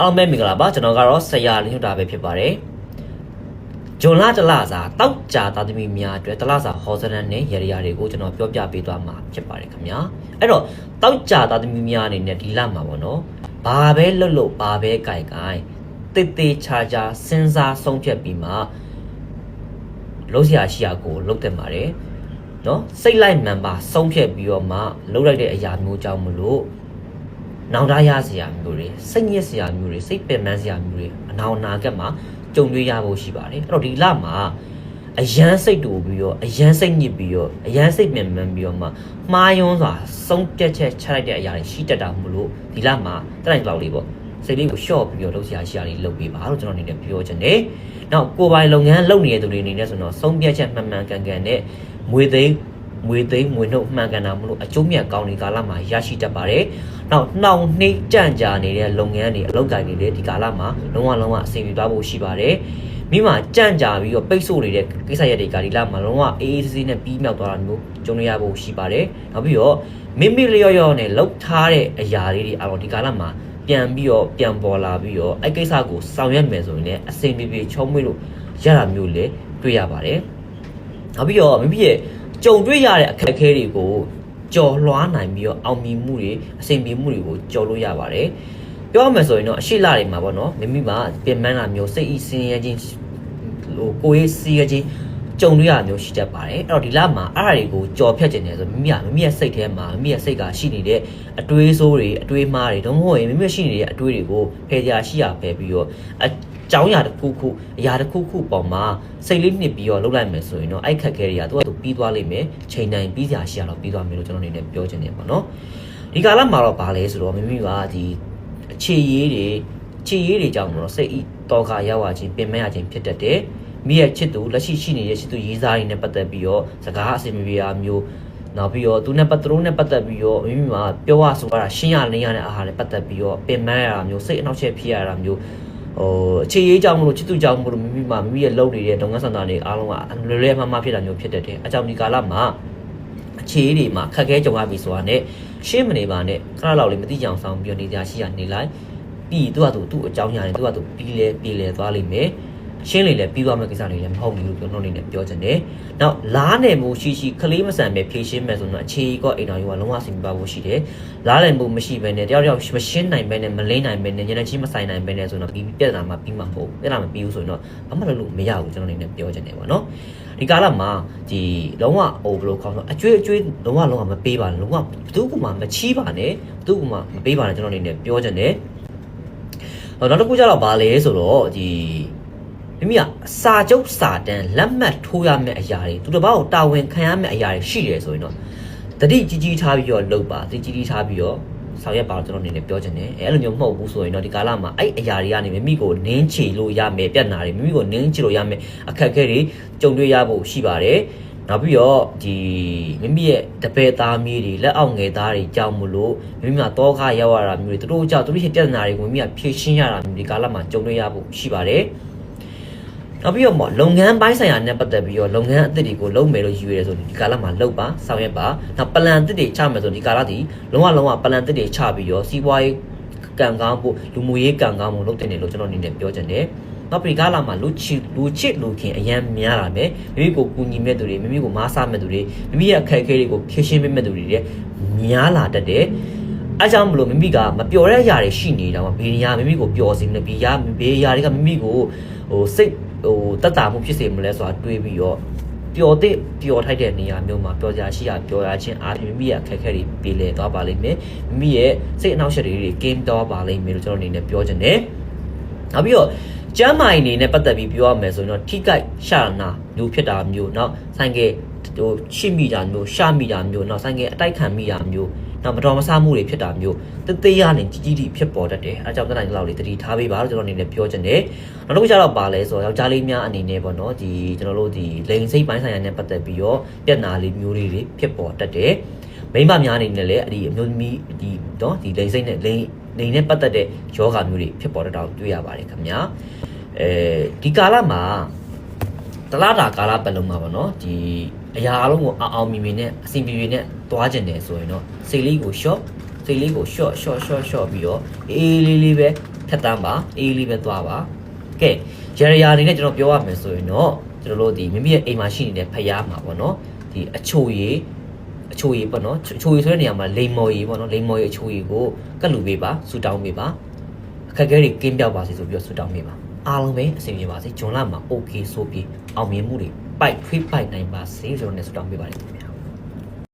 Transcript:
အားလုံးပဲမင်္ဂလာပါကျွန်တော်ကတော့ဆရာလင်းညွတ်တာပဲဖြစ်ပါတယ်ဂျွန်လာတလစာတောက်ကြသားသမီးများအတွက်တလစာဟောစရန်နဲ့ရရတွေကိုကျွန်တော်ပြောပြပေးသွားမှာဖြစ်ပါတယ်ခင်ဗျာအဲ့တော့တောက်ကြသားသမီးများအနေနဲ့ဒီလမှာပေါ့နော်ဘာပဲလွတ်လို့ဘာပဲကြိုက်ကြိုက်တိတ်တိတ်ချာချာစဉ်းစားဆုံးဖြတ်ပြီးမှလုံးစရာရှိရာကိုလုပ်တင်ပါတယ်နော်စိတ်လိုက်မှန်ပါဆုံးဖြတ်ပြီးတော့မှလုပ်လိုက်တဲ့အရာမျိုးကြောင့်မလို့ နောင်တရစရာမျိုးတွေစိတ်ညစ်စရာမျိုးတွေစိတ်ပင်ပန်းစရာမျိုးတွေအနာအနာကက်မှာကြုံတွေ့ရဖို့ရှိပါတယ်အဲ့တော့ဒီလမှာအယမ်းစိတ်တူပြီးတော့အယမ်းစိတ်ညစ်ပြီးတော့အယမ်းစိတ်ပင်ပန်းပြီးတော့မှမှားယွန်းစွာဆုံးပြတ်ချက်ချလိုက်တဲ့အရာတွေရှိတတ်တာမလို့ဒီလမှာတနိုင်လောက်လေးပေါ့စိတ်လေးကိုရှော့ပြီးတော့လုပ်စရာရှိရာလေးလုပ်ပေးပါလို့ကျွန်တော်အနေနဲ့ပြောချင်တယ်။နောက်ကိုယ်ပိုင်လုပ်ငန်းလုပ်နေတဲ့သူတွေအနေနဲ့ဆိုတော့ဆုံးပြတ်ချက်မှန်မှန်ကန်ကန်နဲ့မွေသိမ်း မွေသိမ်းမွေနှုတ်မှန်ကန်တာမလို့အကျိုးမြတ်ကောင်းဒီကာလမှာရရှိတတ်ပါတယ်။နောက်နှောင်နှိမ့်ကြန့်ကြာနေတဲ့လုပ်ငန်းတွေအလုပ်ကိုင်တွေလည်းဒီကာလမှာလုံးဝလုံးဝအဆင်ပြေသွားဖို့ရှိပါတယ်။မိမကြန့်ကြာပြီးတော့ပိတ်ဆို့နေတဲ့ကိစ္စရပ်တွေကဒီလမှာလုံးဝအေးအေးဆေးဆေးနဲ့ပြီးမြောက်သွားတာမျိုးကြုံရဖို့ရှိပါတယ်။နောက်ပြီးတော့မိမိလျော့လျော့နဲ့လှုပ်ထားတဲ့အရာလေးတွေအတော့ဒီကာလမှာပြန်ပြီးတော့ပြန်ပေါ်လာပြီးတော့အဲ့ကိစ္စကိုဆောင်ရွက်မယ်ဆိုရင်လည်းအဆင်ပြေပြေချုံးမွေးလို့ရတာမျိုးလည်းတွေ့ရပါတယ်။နောက်ပြီးတော့မိမိရဲ့ ကြုံတွေ့ရတဲ့အခက်အခဲတွေကိုကြော်လွှားနိုင်ပြီးတော့အောင်မြင်မှုတွေအဆင်ပြေမှုတွေကိုကြော်လို့ရပါတယ်။ပြောရမယ်ဆိုရင်တော့အရှိလာတွေမှာပေါ့နော်မိမိမှာပြင်ပန်းလာမျိုးစိတ်ဤစင်းရဲချင်းဟိုကိုယ်ရေးစီးရဲချင်းကြုံတွေ့ရမျိုးရှိတတ်ပါတယ်အဲ့တော့ဒီလမှာအဲ့ဒါတွေကိုကြော်ဖြတ်ကျင်တယ်ဆိုမိမိကမိမိရဲ့စိတ်ထဲမှာမိမိရဲ့စိတ်ကရှိနေတဲ့အတွေးဆိုးတွေအတွေးမှားတွေတော့မဟုတ်ရင်မိမိရှိနေတဲ့အတွေးတွေကိုဖယ်ကြရှိရပဲပြီးတော့ အကြောင်းအရာတစ်ခုခုအရာတစ်ခုခုပေါ်မှာစိတ်လေးနှစ်ပြီးတော့လှုပ်လိုက်မယ်ဆိုရင်တော့အဲ့ခက်ခဲတွေကသူကသူပြီးသွားလိမ့်မယ်ချိန်တိုင်းပြီးကြရှိရတော့ပြီးသွားမယ်လို့ကျွန်တော်အနေနဲ့ပြောချင်တယ်ပေါ့နော်ဒီကာလမှာတော့ဗာလဲဆိုတော့မိမိကဒီအခြေရေးတွေခြေရေးတွေကြောင့်မလို့စိတ်ဤတောကရောက်လာခြင်းပင်မရခြင်းဖြစ်တတ်တယ်မိရဲ့ချစ်သူလက်ရှိရှိနေတဲ့ချစ်သူရေးစားတွေနဲ့ပတ်သက်ပြီးတော့စကားအစီအမပြေအားမျိုးနောက်ပြီးတော့သူနဲ့ပတ်သူတို့နဲ့ပတ်သက်ပြီးတော့မိမိမှာပြောရဆိုရတာရှင်းရလင်းရတဲ့အာဟာရနဲ့ပတ်သက်ပြီးတော့ပင်မရတာမျိုးစိတ်အနှောက်အယှက်ဖြစ်ရတာမျိုး ဟိုအခြေရေးကြောင့်မလို့ချစ်သူကြောင့်မလို့မိမိမှာမိမိရဲ့လုပ်နေတဲ့လုပ်ငန်းဆောင်တာတွေအားလုံးကလွယ်လွယ်မှမှဖြစ်တာမျိုးဖြစ်တတ်တယ်အကြောင်းဒီကာလမှာအခြေရေးတွေမှာခက်ခဲကြုံရပြီဆိုတာနဲ့ရှင်းမနေပါနဲ့ခဏလောက်လေးမသိကြအောင်ဆောင်ပြီးတော့နေကြရှိရနေလိုက်ပြီးသူကသူသူ့အကြောင်းညာတယ်သူကသူပြီးလဲပြီးလဲသွားလိမ့်မယ် ရှင်းလေလေပြီးသွားမယ့်ကိစ္စတွေလည်းမဟုတ်ဘူးလို့ပြောနေနေပြောချင်တယ်။နောက်လားနယ်မှုရှိရှိခလေးမဆန်ပဲဖြည့်ရှင်းမယ်ဆိုတော့အခြေကောအိမ်တော်ကြီးကလုံးဝဆင်ပြပါဖို့ရှိတယ်။လားနယ်မှုမရှိဘဲနဲ့တယောက်တယောက်မရှင်းနိုင်ဘဲနဲ့မလိမ့်နိုင်ဘဲနဲ့ညနေချင်းမဆိုင်နိုင်ဘဲနဲ့ဆိုတော့ပြီးပြဿနာမှာပြီးမှာမဟုတ်ဘူး။ပြဿနာမပြီးဘူးဆိုရင်တော့ဘာမှလုပ်လို့မရဘူးကျွန်တော်အနေနဲ့ပြောချင်တယ်ပေါ့နော်။ဒီကာလမှာဒီလုံးဝဟိုဘယ်လိုခေါင်းဆိုအကျွေးအကျွေးလုံးဝလုံးဝမပေးပါနဲ့လုံးဝဘသူကမှမချီးပါနဲ့ဘသူကမှမပေးပါနဲ့ကျွန်တော်အနေနဲ့ပြောချင်တယ်။ဟောနောက်တစ်ခုကျတော့ဗာလဲဆိုတော့ဒီ မိမိကစာကျုပ်စာတန်းလက်မှတ်ထိုးရမယ့်အရာတွေသူတစ်ပါးကိုတာဝန်ခံရမယ့်အရာတွေရှိတယ်ဆိုရင်တော့တတိကြီးကြီးထားပြီးတော့လုပ်ပါတတိကြီးကြီးထားပြီးတော့ဆောင်ရွက်ပါတော့ကျွန်တော်အနေနဲ့ပြောချင်တယ်အဲအဲ့လိုမျိုးမဟုတ်ဘူးဆိုရင်တော့ဒီကာလမှာအဲ့အရာတွေကနေမိမိကိုနင်းချေလို့ရမယ်ပြဿနာတွေမိမိကိုနင်းချေလို့ရမယ်အခက်အခဲတွေကြုံတွေ့ရဖို့ရှိပါတယ်နောက်ပြီးတော့ဒီမိမိရဲ့တပည့်သားမီးတွေလက်အောက်ငယ်သားတွေကြောင့်မလို့မိမိကတော့ခရောက်ရတာမျိုးတွေသူတို့ကြောင့်သူတို့ရဲ့ပြဿနာတွေကိုမိမိကဖြေရှင်းရတာမျိုးဒီကာလမှာကြုံတွေ့ရဖို့ရှိပါတယ် နောက်ပြီးတော့လုပ်ငန်းပိုင်းဆိုင်ရာနဲ့ပတ်သက်ပြီးတော့လုပ်ငန်းအသစ်တွေကိုလုပ်မယ်လို့ယူရဲဆိုဒီကာလမှာလုပ်ပါဆောင်ရွက်ပါနောက်ပလန်အသစ်တွေချမယ်ဆိုဒီကာလဒီလုံးဝလုံးဝပလန်အသစ်တွေချပြီးတော့စီးပွားရေးကံကောင်းဖို့လူမှုရေးကံကောင်းဖို့လုပ်တင်တယ်လို့ကျွန်တော်အနေနဲ့ပြောချင်တယ်နောက်ပြီးကာလမှာလူချစ်လူချစ်လူခင်အရန်များလာမယ်မိမိကိုကူညီမဲ့သူတွေမိမိကိုမားစားမဲ့သူတွေမိမိရဲ့အခက်အခဲတွေကိုဖြေရှင်းပေးမဲ့သူတွေလည်းများလာတတ်တယ်အဲကြောင့်မလို့မိမိကမပျော်တဲ့အရာတွေရှိနေတာမှာဘေးနေရာမိမိကိုပျော်စေမလဲဘေးရာဘေးရာတွေကမိမိကိုဟိုစိတ် ဟိုတက်တာမှုဖြစ်စေမလဲဆိုတာတွေးပြီးတော့ပျော်တဲ့ပျော်ထိုက်တဲ့နေရာမျိုးမှာပျော်ကြရှိရပျော်ရခြင်းအားဖြင့်မိမိရဲ့အခက်အခဲတွေပြေလည်သွားပါလိမ့်မယ်မိမိရဲ့စိတ်အနှောက်အယှက်တွေကကင်းသွားပါလိမ့်မယ်လို့ကျွန်တော်အနေနဲ့ပြောချင်တယ်နောက်ပြီးတော့ကျမ်းမာရေးအနေနဲ့ပတ်သက်ပြီးပြောရမယ်ဆိုရင်တော့ထိကိုက်ရှာနာမျိုးဖြစ်တာမျိုးနောက်ဆိုင်ကယ် ဟိုချစ်မိတာမျိုးရှာမိတာမျိုးနောက်ဆိုင်ကအတိုက်ခံမိတာမျိုးနောက်မတော်မဆမှုတွေဖြစ်တာမျိုးတသေးရနေကြီးကြီးတိဖြစ်ပေါ်တတ်တယ်အဲကြောင့်တနိုင်လောက်လေးတတိထားပေးပါလို့ကျွန်တော်အနေနဲ့ပြောချင်တယ်နောက်တစ်ခုကျတော့ပါလဲဆိုတော့ယောက်ျားလေးများအနေနဲ့ပေါ့နော်ဒီကျွန်တော်တို့ဒီလိန်စိတ်ပိုင်းဆိုင်ရာနဲ့ပတ်သက်ပြီးတော့ပြဿနာလေးမျိုးလေးတွေဖြစ်ပေါ်တတ်တယ်မိမများအနေနဲ့လည်းအဲ့ဒီအမျိုးသမီးဒီနော်ဒီလိန်စိတ်နဲ့လိန်လိန်နဲ့ပတ်သက်တဲ့ယောဂါမျိုးတွေဖြစ်ပေါ်တတ်တာကိုတွေ့ရပါတယ်ခင်ဗျာအဲဒီကာလမှာ တလားတာကာလပတ်လုံးမှာပေါ့နော်ဒီအရာအလုံးကိုအအောင်မြင်မြင်နဲ့အစီအပြေပြေနဲ့သွားကျင်တယ်ဆိုရင်တော့စိတ်လေးကိုရှော့စိတ်လေးကို short short short short ပြီးတော့အေးလေးလေးပဲထက်တမ်းပါအေးလေးပဲသွားပါကဲရရရာအနေနဲ့ကျွန်တော်ပြောရမယ်ဆိုရင်တော့ကျွန်တော်တို့ဒီမိမိရဲ့အိမ်မှာရှိနေတဲ့ဖျားမှာပေါ့နော်ဒီအချိုရည်အချိုရည်ပေါ့နော်အချိုရည်ဆိုတဲ့နေရာမှာလိမ်မော်ရည်ပေါ့နော်လိမ်မော်ရည်အချိုရည်ကိုကတ်လူပေးပါဆူတောင်းပေးပါအခက်အခဲတွေကင်းပြောက်ပါစေဆိုပြီးတော့ဆူတောင်းပေးပါ အားလုံးပဲအဆင်ပြေပါစေဂျွန်လာမှာ okay ဆိုပြီးအောင်မြင်မှုတွေပိုက်ထွေးပိုက်နိုင်ပါစေကျွန်တော်လည်းဆူတောင်းပေးပါတယ်ခင်ဗျာ